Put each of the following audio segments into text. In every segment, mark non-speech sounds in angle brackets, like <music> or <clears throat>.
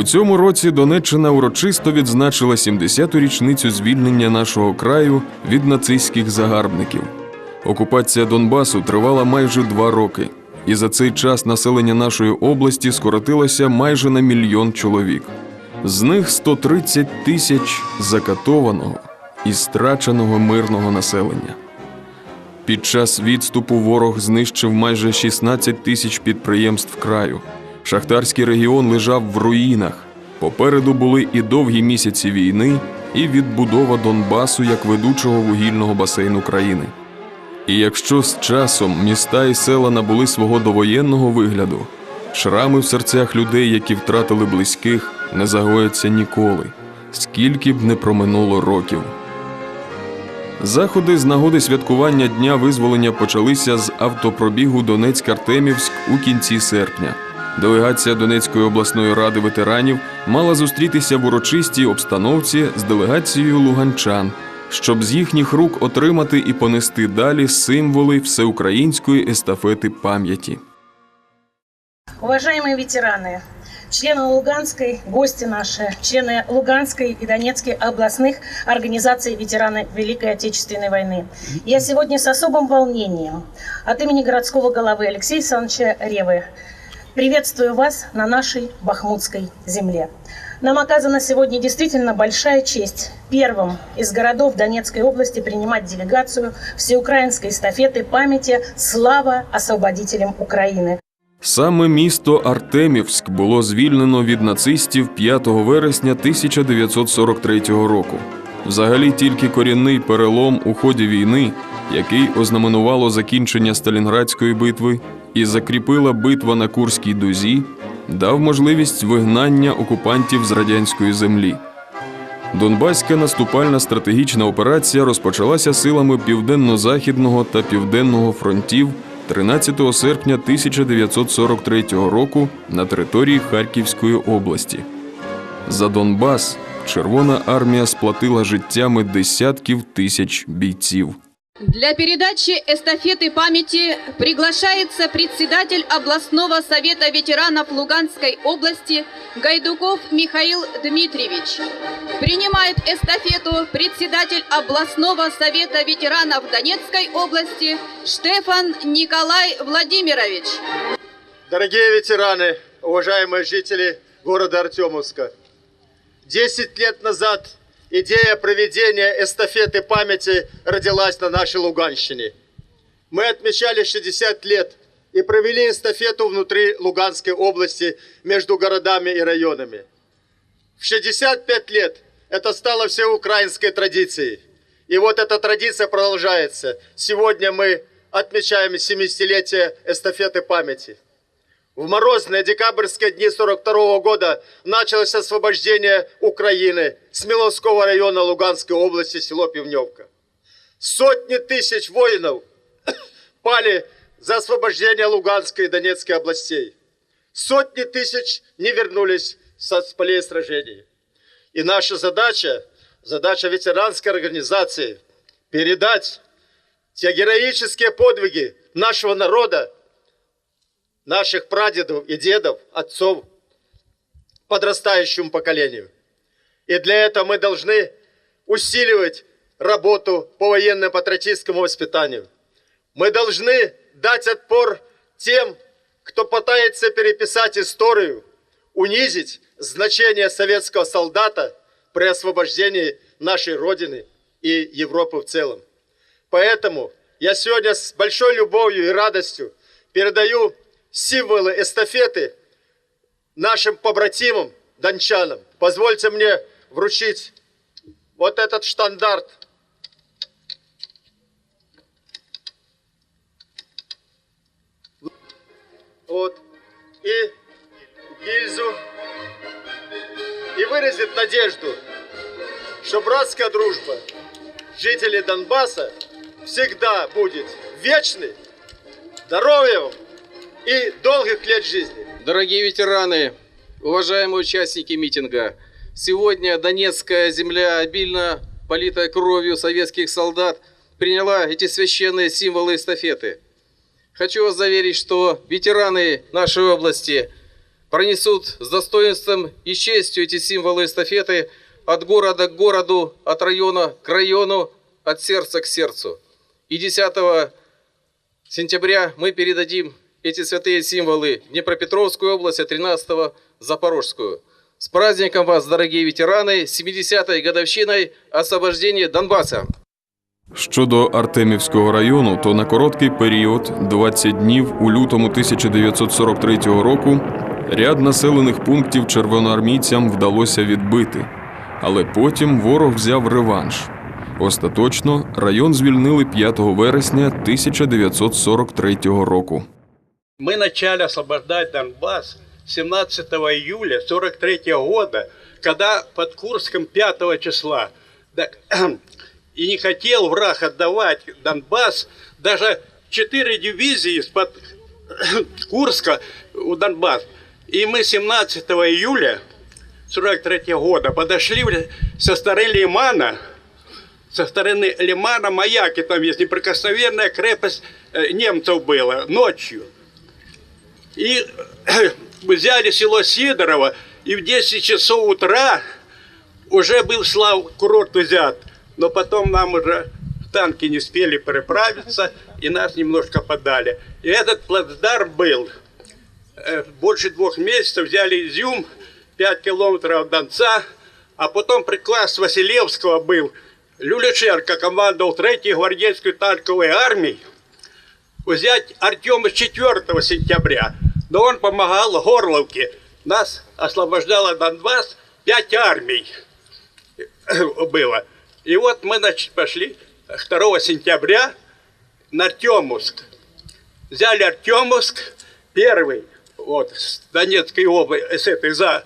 У цьому році Донеччина урочисто відзначила 70-ту річницю звільнення нашого краю від нацистських загарбників. Окупація Донбасу тривала майже два роки, і за цей час населення нашої області скоротилося майже на мільйон чоловік. З них 130 тисяч закатованого і страченого мирного населення. Під час відступу ворог знищив майже 16 тисяч підприємств краю. Шахтарський регіон лежав в руїнах. Попереду були і довгі місяці війни, і відбудова Донбасу як ведучого вугільного басейну країни. І якщо з часом міста і села набули свого довоєнного вигляду, шрами в серцях людей, які втратили близьких, не загояться ніколи, скільки б не проминуло років. Заходи з нагоди святкування Дня визволення почалися з автопробігу Донецьк-Артемівськ у кінці серпня. Делегація Донецької обласної ради ветеранів мала зустрітися в урочистій обстановці з делегацією луганчан, щоб з їхніх рук отримати і понести далі символи всеукраїнської естафети пам'яті. Уважаемые ветераны, члены Луганской, гости наши, члены Луганской и Донецкой областных организаций ветераны Великой Отечественной войны. Я сегодня с особым волнением от имени городского головы Алексея Александровича Ревы приветствую вас на нашей Бахмутской земле. Нам оказана сегодня действительно большая честь первым из городов Донецкой области принимать делегацию всеукраинской эстафеты памяти «Слава освободителям Украины». Саме місто Артемівськ було звільнено від нацистів 5 вересня 1943 року. Взагалі тільки корінний перелом у ході війни, який ознаменувало закінчення Сталінградської битви і закріпила битва на Курській дузі, дав можливість вигнання окупантів з радянської землі. Донбаська наступальна стратегічна операція розпочалася силами Південно-Західного та Південного фронтів 13 серпня 1943 року на території Харківської області. За Донбас Червона армія сплатила життями десятків тисяч бійців. Для передачи эстафеты памяти приглашается председатель областного совета ветеранов Луганской области Гайдуков Михаил Дмитриевич. Принимает эстафету председатель областного совета ветеранов Донецкой области Штефан Николай Владимирович. Дорогие ветераны, уважаемые жители города Артемовска, 10 лет назад идея проведения эстафеты памяти родилась на нашей Луганщине. Мы отмечали 60 лет и провели эстафету внутри Луганской области между городами и районами. В 65 лет это стало всеукраинской традицией. И вот эта традиция продолжается. Сегодня мы отмечаем 70-летие эстафеты памяти. В морозные декабрьские дни 42 года началось освобождение Украины с Миловского района Луганской области, село Пивневка. Сотни тысяч воинов <coughs> пали за освобождение Луганской и Донецкой областей. Сотни тысяч не вернулись с полей сражений. И наша задача, задача ветеранской организации, передать те героические подвиги нашего народа наших прадедов и дедов, отцов подрастающему поколению. И для этого мы должны усиливать работу по военно-патриотическому воспитанию. Мы должны дать отпор тем, кто пытается переписать историю, унизить значение советского солдата при освобождении нашей Родины и Европы в целом. Поэтому я сегодня с большой любовью и радостью передаю символы эстафеты нашим побратимам, дончанам. Позвольте мне вручить вот этот штандарт. Вот. И гильзу. И выразит надежду, что братская дружба жителей Донбасса всегда будет вечной. Здоровья вам! И долгих лет жизни. Дорогие ветераны, уважаемые участники митинга, сегодня Донецкая земля, обильно политая кровью советских солдат, приняла эти священные символы эстафеты. Хочу вас заверить, что ветераны нашей области пронесут с достоинством и честью эти символы эстафеты от города к городу, от района к району, от сердца к сердцу. И 10 сентября мы передадим эти святые символы в Днепропетровскую область, а 13 Запорожскую. С праздником вас, дорогие ветераны, 70-й годовщиной освобождения Донбасса! Щодо Артемівського району, то на короткий період 20 днів у лютому 1943 року ряд населених пунктів червоноармійцям вдалося відбити, але потім ворог взяв реванш. Остаточно район звільнили 5 вересня 1943 року. Мы начали освобождать Донбасс 17 июля 43 года, когда под Курском 5 числа. Так, <clears throat> и не хотел враг отдавать Донбасс, даже четыре дивизии из-под <clears throat> Курска у Донбасс. И мы 17 июля 43 года подошли со стороны Лимана, со стороны Лимана маяки, там есть неприкосновенная крепость э, немцев была ночью. И <clears throat> мы взяли село Сидорово, и в 10 часов утра уже был слав курорт взят. Но потом нам уже танки не успели переправиться, и нас немножко подали. И этот плацдарм был э, больше двух месяцев, взяли Изюм, 5 километров от Донца, а потом приказ Василевского был, Люличенко командовал 3-й гвардейской танковой армией, взять Артема 4 сентября. Но он помогал Горловке. Нас освобождало Донбасс пять армий <coughs> было. И вот мы, значит, пошли 2 сентября на Артемовск. Взяли Артемовск, первый, вот, с Донецкой области, с этой за,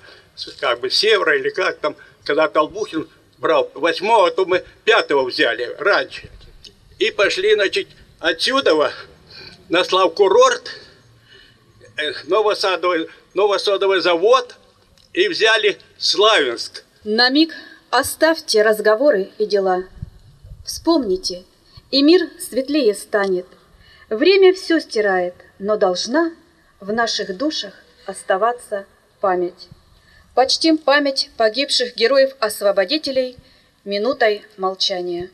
как бы, севера или как там, когда Толбухин брал восьмого, то мы пятого взяли раньше. И пошли, значит, отсюда на Славкурорт, э, Новосадовый, Новосадовый завод, и взяли Славянск. На миг оставьте разговоры и дела. Вспомните, и мир светлее станет. Время все стирает, но должна в наших душах оставаться память. Почтим память погибших героев-освободителей минутой молчания.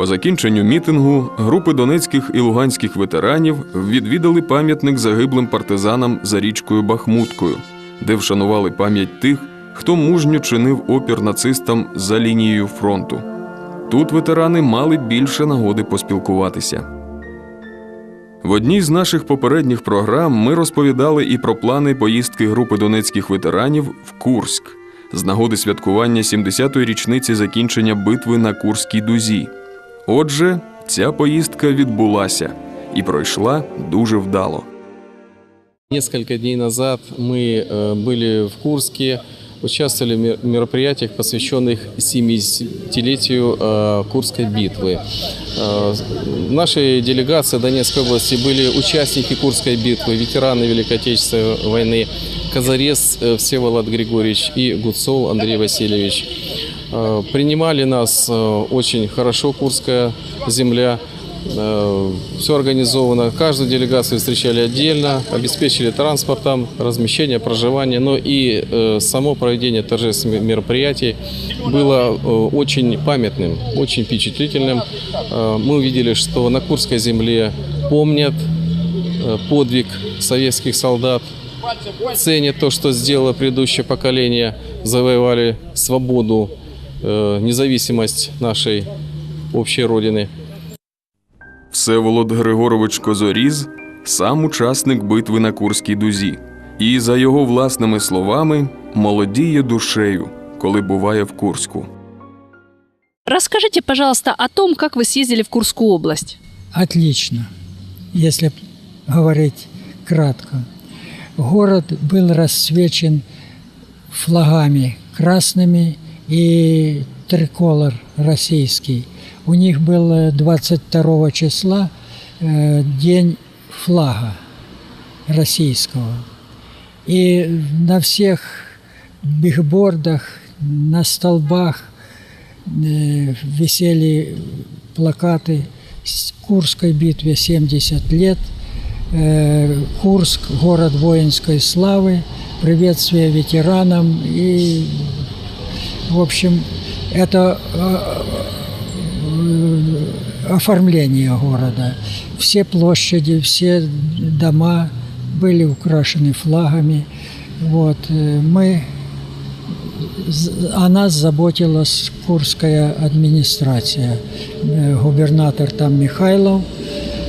По закінченню мітингу групи донецьких і луганських ветеранів відвідали пам'ятник загиблим партизанам за річкою Бахмуткою, де вшанували пам'ять тих, хто мужньо чинив опір нацистам за лінією фронту. Тут ветерани мали більше нагоди поспілкуватися. В одній з наших попередніх програм ми розповідали і про плани поїздки групи донецьких ветеранів в Курськ з нагоди святкування 70-ї річниці закінчення битви на Курській дузі. Отже, ця поїздка відбулася і пройшла дуже вдало. Несколько дней назад мы э, были в Курске, участвовали в мер- мероприятиях, посвященных 70-летию э, Курской битвы. Э, В нашей делегации Донецкой области были участники Курской битвы, ветераны Великой Отечественной войны, Казарес э, Всеволод Григорьевич и Гуцол Андрей Васильевич. Э, Принимали нас э, очень хорошо Курская земля. Все организовано. Каждую делегацию встречали отдельно, обеспечили транспортом, размещение, проживание. Но и э, само проведение торжественных мероприятий было э, очень памятным, очень впечатлительным. Э, Мы увидели, что на Курской земле помнят э, подвиг советских солдат, ценят то, что сделало предыдущее поколение, завоевали свободу, э, независимость нашей общей Родины. Всеволод Григорович Козоріз сам учасник битви на Курській дузі, і, за його власними словами, молодіє душею, коли буває в Курську. Расскажите, пожалуйста, о том, как вы съездили в Курскую область. Отлично, если говорить кратко. Город был расцвечен флагами красными и триколор российский. У них был э, 22 числа э, день флага российского. И на всех бигбордах, на столбах э, висели плакаты с Курской битве 70 лет, э, Курск, город воинской славы, приветствие ветеранам и, в общем, это э, э, оформление города. Все площади, все дома были украшены флагами. Вот, э, мы з- о нас заботилась Курская администрация. Э, Губернатор там Михайлов.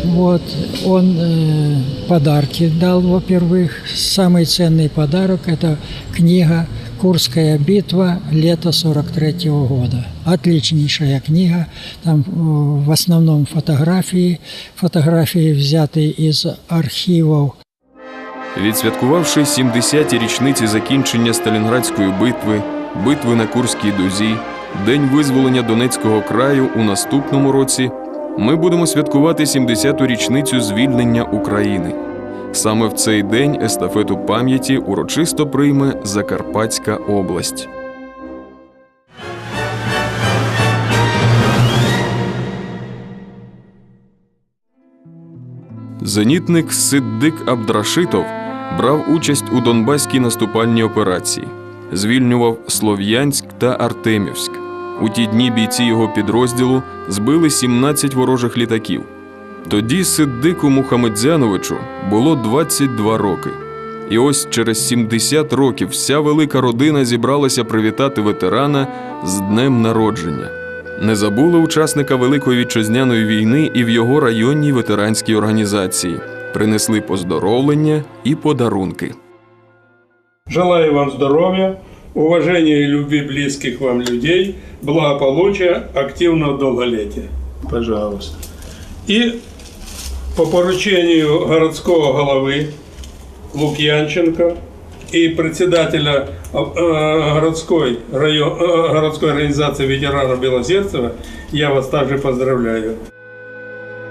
Вот, он э, подарки дал, во-первых. Самый ценный подарок – это книга «Курская битва. Лето 43 года». Отличнейшая книга. Там э, в основном фотографии. Фотографии взяты из архивов Відсвяткувавши 70-ті річниці закінчення Сталінградської битви, битви на Курській дузі, День визволення Донецького краю у наступному році, ми будемо святкувати 70-ту річницю звільнення України. Саме в цей день естафету пам'яті урочисто прийме Закарпатська область. Зенітник Сиддик Абдрашитов брав участь у Донбаській наступальній операції, звільнював Слов'янськ та Артемівськ. У ті дні бійці його підрозділу збили 17 ворожих літаків. Тоді Сиддику Мухамедзяновичу було 22 роки. І ось через 70 років вся велика родина зібралася привітати ветерана з днем народження. Не забули учасника Великої вітчизняної війни і в його районній ветеранській організації. Принесли поздоровлення і подарунки. Желаю вам здоровья, уважения и любви близких вам людей, благополучия, активного долголетия. Пожалуйста. И по поручению городского головы Лукьянченко и председателя э, городской, район, э, городской организации ветеранов Белозерцева, я вас также поздравляю.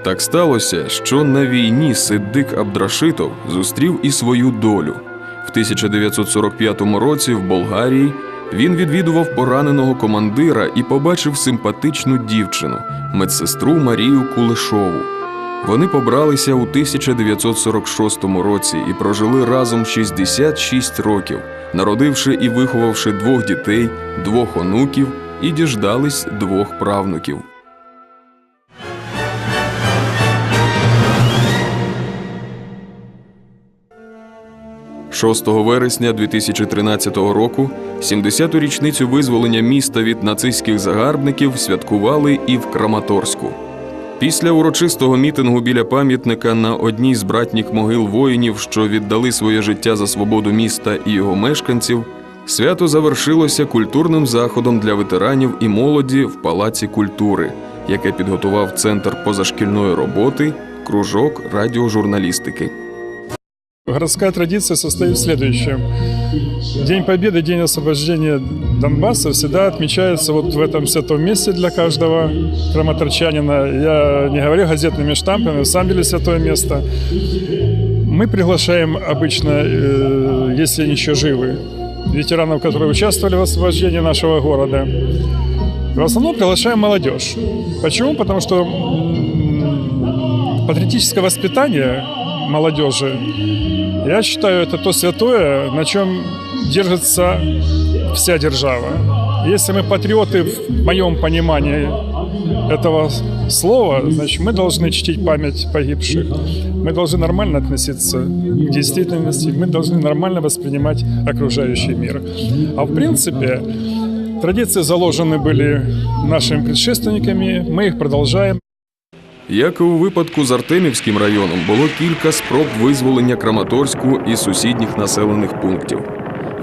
Так сталося, що на війні Сиддик Абдрашитов зустрів і свою долю. В 1945 році в Болгарії він відвідував пораненого командира і побачив симпатичну дівчину, медсестру Марію Кулешову. Вони побралися у 1946 році і прожили разом 66 років, народивши і виховавши двох дітей, двох онуків і діждались двох правнуків. 6 вересня 2013 року 70-ту річницю визволення міста від нацистських загарбників святкували і в Краматорську. Після урочистого мітингу біля пам'ятника на одній з братніх могил воїнів, що віддали своє життя за свободу міста і його мешканців, свято завершилося культурним заходом для ветеранів і молоді в Палаці культури, яке підготував Центр позашкільної роботи, кружок радіожурналістики. Городская традиция состоит в следующем. День Победы, День освобождения Донбасса всегда отмечается вот в этом святом месте для каждого краматорчанина. Я не говорю газетными штампами, самом деле святое место. Мы приглашаем обычно, э, если они еще живы, ветеранов, которые участвовали в освобождении нашего города. В основном приглашаем молодежь. Почему? Потому что патриотическое воспитание молодежи я считаю, это то святое, на чем держится вся держава. Если мы патриоты в моем понимании этого слова, значит, мы должны чтить память погибших. Мы должны нормально относиться к действительности, мы должны нормально воспринимать окружающий мир. А в принципе, традиции заложены были нашими предшественниками, мы их продолжаем. Як і у випадку з Артемівським районом, було кілька спроб визволення Краматорську і сусідніх населених пунктів.